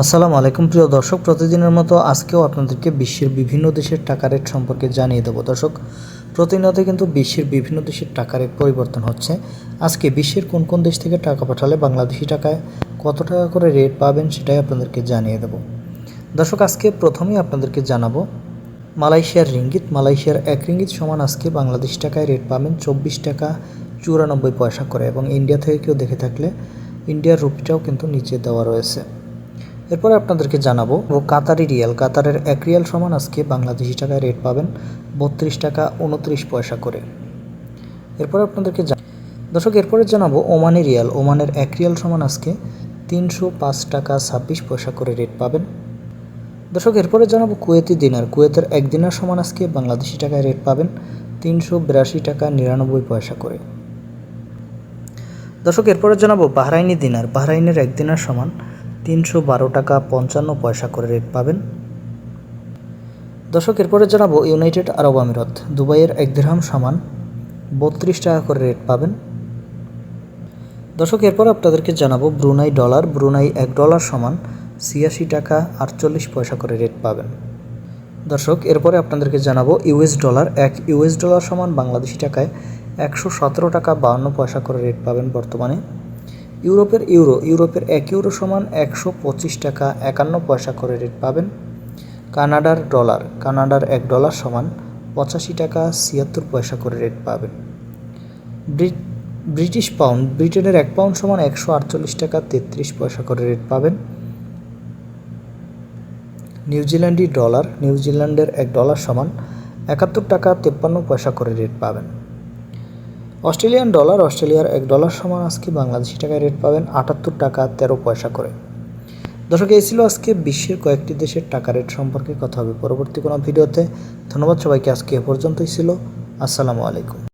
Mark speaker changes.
Speaker 1: আসসালামু আলাইকুম প্রিয় দর্শক, প্রতিদিনের মতো আজকেও আপনাদেরকে বিশ্বের বিভিন্ন দেশের টাকা রেট সম্পর্কে জানিয়ে দেবো। দর্শক, প্রতিনিয়ত কিন্তু বিশ্বের বিভিন্ন দেশের টাকা রেট পরিবর্তন হচ্ছে। আজকে বিশ্বের কোন কোন দেশ থেকে টাকা পাঠালে বাংলাদেশি টাকায় কত টাকা করে রেট পাবেন সেটাই আপনাদেরকে জানিয়ে দেবো। দর্শক, আজকে প্রথমেই আপনাদেরকে জানাব, মালয়েশিয়ার রিঙ্গিত, মালয়েশিয়ার এক রিঙ্গিত সমান আজকে বাংলাদেশি টাকায় রেট পাবেন চব্বিশ টাকা চুরানব্বই পয়সা করে এবং ইন্ডিয়া থেকে কেউ দেখে থাকলে ইন্ডিয়ার রুপিটাও কিন্তু নিচে দেওয়া রয়েছে। এরপরে আপনাদেরকে জানাব, ও কাতারি রিয়াল। কাতারের এক রিয়াল সমান আজকে বাংলাদেশি টাকায় রেট পাবেন বত্রিশ টাকা উনত্রিশ পয়সা করে। এরপরে আপনাদেরকে দর্শক, এরপরে জানাব ওমানি রিয়াল। ওমানের এক রিয়াল সমান আজকে তিনশো পাঁচ টাকা ছাব্বিশ পয়সা করে রেট পাবেন। দর্শক, এরপরে জানাব কুয়েতি দিনার। কুয়েতের এক দিনার সমান আজকে বাংলাদেশি টাকায় রেট পাবেন তিনশো বিরাশি টাকা নিরানব্বই পয়সা করে। দর্শক, এরপরে জানাব বাহরাইনি দিনার। বাহরাইনের এক দিনার সমান তিনশো বারো টাকা পঞ্চান্ন পয়সা করে রেট পাবেন। দর্শক, এরপরে জানাব ইউনাইটেড আরব আমিরাত, দুবাইয়ের এক দিরহাম সমান, বত্রিশ টাকা করে রেট পাবেন। দর্শক, এরপর আপনাদেরকে জানাব ব্রুনাই ডলার, ব্রুনাই এক ডলার সমান ছিয়াশি টাকা আটচল্লিশ পয়সা করে রেট পাবেন। দর্শক, এরপরে আপনাদেরকে জানাব ইউএস ডলার, এক ইউএস ডলার সমান বাংলাদেশি টাকায় একশো সতেরো টাকা বাউন্ন পয়সা করে রেট পাবেন বর্তমানে। ইউরোপের ইউরো, ইউরোপের এক ইউরো সমান একশো পঁচিশ টাকা একান্ন পয়সা করে রেট পাবেন কানাডার ডলার। কানাডার এক ডলার সমান পঁচাশি টাকা ছিয়াত্তর পয়সা করে রেট পাবেন। ব্রিটিশ পাউন্ড ব্রিটেনের এক পাউন্ড সমান একশো আটচল্লিশ টাকা তেত্রিশ পয়সা করে রেট পাবেন। নিউজিল্যান্ডি ডলার নিউজিল্যান্ডের এক ডলার সমান একাত্তর টাকা তেপ্পান্ন পয়সা করে রেট পাবেন। অস্ট্রেলিয়ান ডলার, অস্ট্রেলিয়ার এক ডলার সমান আজকে বাংলাদেশি টাকায় রেট পাবেন আটাত্তর টাকা তেরো পয়সা করে। দর্শক, এই ছিল আজকে বিশ্বের কয়েকটি দেশের টাকা রেট সম্পর্কে কথা হবে পরবর্তী কোনো ভিডিওতে। ধন্যবাদ সবাইকে, আজকে এ পর্যন্তই ছিল। আসসালামু আলাইকুম।